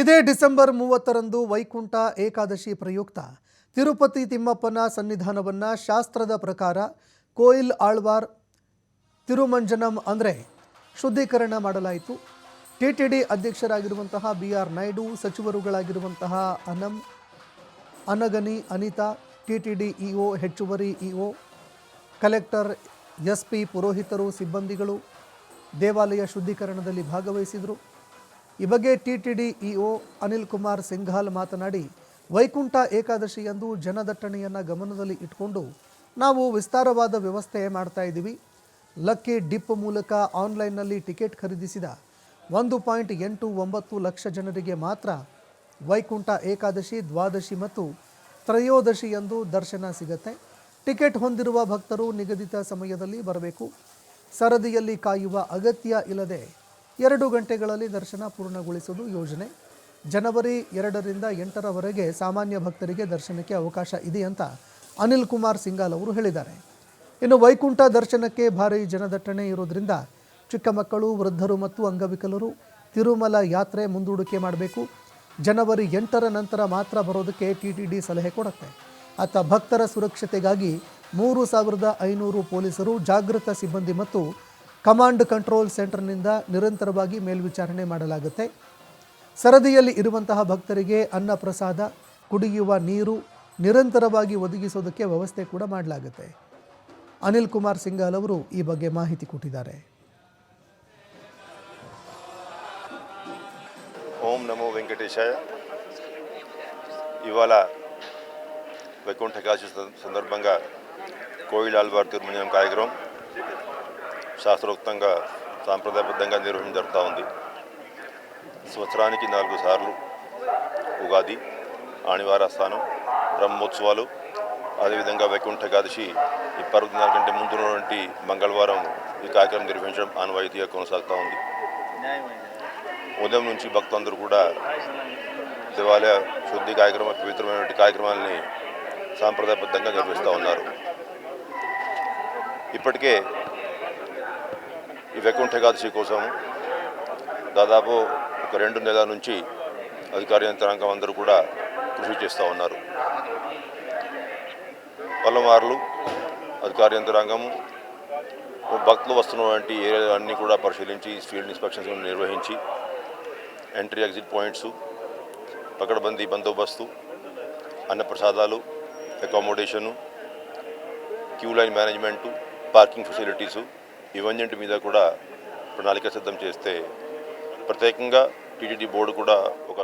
ಇದೇ ಡಿಸೆಂಬರ್ ಮೂವತ್ತರಂದು ವೈಕುಂಠ ಏಕಾದಶಿ ಪ್ರಯುಕ್ತ. ತಿರುಪತಿ ತಿಮ್ಮಪ್ಪನ ಸನ್ನಿಧಾನವನ್ನು ಶಾಸ್ತ್ರದ ಪ್ರಕಾರ ಕೋಯಿಲ್ ಆಳ್ವಾರ್ ತಿರುಮಂಜನಂ ಅಂದರೆ ಶುದ್ಧೀಕರಣ ಮಾಡಲಾಯಿತು. ಟಿ ಟಿ ಡಿ ಅಧ್ಯಕ್ಷರಾಗಿರುವಂತಹ B R Naidu, ಸಚಿವರುಗಳಾಗಿರುವಂತಹ Anam, Anagani, Anitha, T T D EO ಹೆಚ್ಚುವರಿ ಇಒ ಕಲೆಕ್ಟರ್ ಎಸ್ ಪಿ ಪುರೋಹಿತರು, ಸಿಬ್ಬಂದಿಗಳು ದೇವಾಲಯ ಶುದ್ಧೀಕರಣದಲ್ಲಿ ಭಾಗವಹಿಸಿದರು. ಈ ಬಗ್ಗೆ T T D EO Anil Kumar Singhal ಮಾತನಾಡಿ, ವೈಕುಂಠ ಏಕಾದಶಿಯಂದು ಜನದಟ್ಟಣೆಯನ್ನು ಗಮನದಲ್ಲಿ ಇಟ್ಕೊಂಡು ನಾವು ವಿಸ್ತಾರವಾದ ವ್ಯವಸ್ಥೆ ಮಾಡ್ತಾ ಇದ್ದೀವಿ. ಲಕ್ಕಿ ಡಿಪ್ ಮೂಲಕ ಆನ್ಲೈನ್ನಲ್ಲಿ ಟಿಕೆಟ್ ಖರೀದಿಸಿದ ಒಂದು ಪಾಯಿಂಟ್ ಎಂಟು ಒಂಬತ್ತು ಲಕ್ಷ ಜನರಿಗೆ ಮಾತ್ರ ವೈಕುಂಠ ಏಕಾದಶಿ, ದ್ವಾದಶಿ ಮತ್ತು ತ್ರಯೋದಶಿಯಂದು ದರ್ಶನ ಸಿಗತ್ತೆ. ಟಿಕೆಟ್ ಹೊಂದಿರುವ ಭಕ್ತರು ನಿಗದಿತ ಸಮಯದಲ್ಲಿ ಬರಬೇಕು. ಸರದಿಯಲ್ಲಿ ಕಾಯುವ ಅಗತ್ಯ ಇಲ್ಲದೆ ಎರಡು ಗಂಟೆಗಳಲ್ಲಿ ದರ್ಶನ ಪೂರ್ಣಗೊಳಿಸುವುದು ಯೋಜನೆ. ಜನವರಿ ಎರಡರಿಂದ ಎಂಟರವರೆಗೆ ಸಾಮಾನ್ಯ ಭಕ್ತರಿಗೆ ದರ್ಶನಕ್ಕೆ ಅವಕಾಶ ಇದೆ ಅಂತ ಅನಿಲ್ ಕುಮಾರ್ ಸಿಂಗಾಲ್ ಅವರು ಹೇಳಿದ್ದಾರೆ. ಇನ್ನು ವೈಕುಂಠ ದರ್ಶನಕ್ಕೆ ಭಾರೀ ಜನದಟ್ಟಣೆ ಇರೋದ್ರಿಂದ ಚಿಕ್ಕ ಮಕ್ಕಳು, ವೃದ್ಧರು ಮತ್ತು ಅಂಗವಿಕಲರು ತಿರುಮಲ ಯಾತ್ರೆ ಮುಂದೂಡಿಕೆ ಮಾಡಬೇಕು. ಜನವರಿ ಎಂಟರ ನಂತರ ಮಾತ್ರ ಬರೋದಕ್ಕೆ ಟಿ ಟಿ ಡಿ ಸಲಹೆ ಕೊಡುತ್ತೆ. ಅತ್ತ ಭಕ್ತರ ಸುರಕ್ಷತೆಗಾಗಿ ಮೂರು ಸಾವಿರದ ಐನೂರು ಪೊಲೀಸರು ಜಾಗೃತ ಸಿಬ್ಬಂದಿ ಮತ್ತು ಕಮಾಂಡ್ ಕಂಟ್ರೋಲ್ ಸೆಂಟರ್ನಿಂದ ನಿರಂತರವಾಗಿ ಮೇಲ್ವಿಚಾರಣೆ ಮಾಡಲಾಗುತ್ತೆ ಸರದಿಯಲ್ಲಿ ಇರುವಂತಹ ಭಕ್ತರಿಗೆ ಅನ್ನ ಪ್ರಸಾದ ಕುಡಿಯುವ ನೀರು ನಿರಂತರವಾಗಿ ಒದಗಿಸೋದಕ್ಕೆ ವ್ಯವಸ್ಥೆ ಕೂಡ ಮಾಡಲಾಗುತ್ತೆ ಅನಿಲ್ ಕುಮಾರ್ ಸಿಂಗಾಲ್ ಅವರು ಈ ಬಗ್ಗೆ ಮಾಹಿತಿ ಕೊಟ್ಟಿದ್ದಾರೆ ఓం నమో వెంకటేశాయ ఇవాళ వైకుంఠ ఏకాదశి సంద- సందర్భంగా కోయిల్ ఆల్వార్ తిరుమలం కార్యక్రమం శాస్త్రోక్తంగా సాంప్రదాయబద్ధంగా నిర్వహణ జరుగుతూ ఉంది. సంవత్సరానికి నాలుగు సార్లు ఉగాది ఆణివారస్థానం బ్రహ్మోత్సవాలు అదేవిధంగా వైకుంఠ ఏకాదశి ఈ పర్వదినాల కంటే ముందున్నటువంటి మంగళవారం ఈ కార్యక్రమం నిర్వహించడం ఆనవాయితీగా కొనసాగుతూ ఉంది. ఉదయం నుంచి భక్తులందరూ కూడా దేవాలయ శుద్ధి కార్యక్రమ పవిత్రమైనటువంటి కార్యక్రమాలని సాంప్రదాయబద్ధంగా నిర్వహిస్తూ ఉన్నారు. ఇప్పటికే ఈ వైకుంఠ ఏకాదశి కోసం దాదాపు ఒక రెండు నెలల నుంచి అధికార యంత్రాంగం అందరూ కూడా కృషి చేస్తూ ఉన్నారు. పల్లవార్లు అధికార యంత్రాంగము భక్తులు వస్తున్నటువంటి ఏరియాలన్నీ కూడా పరిశీలించి ఫీల్డ్ ఇన్స్పెక్షన్స్ నిర్వహించి ఎంట్రీ ఎగ్జిట్ పాయింట్స్ పకడ్బందీ బందోబస్తు అన్నప్రసాదాలు accommodation queue line management parking facilities ఇవన్నింటి మీద కూడా ప్రణాళిక సిద్ధం చేస్తే ప్రత్యేకంగా టీటీడీ బోర్డు కూడా ఒక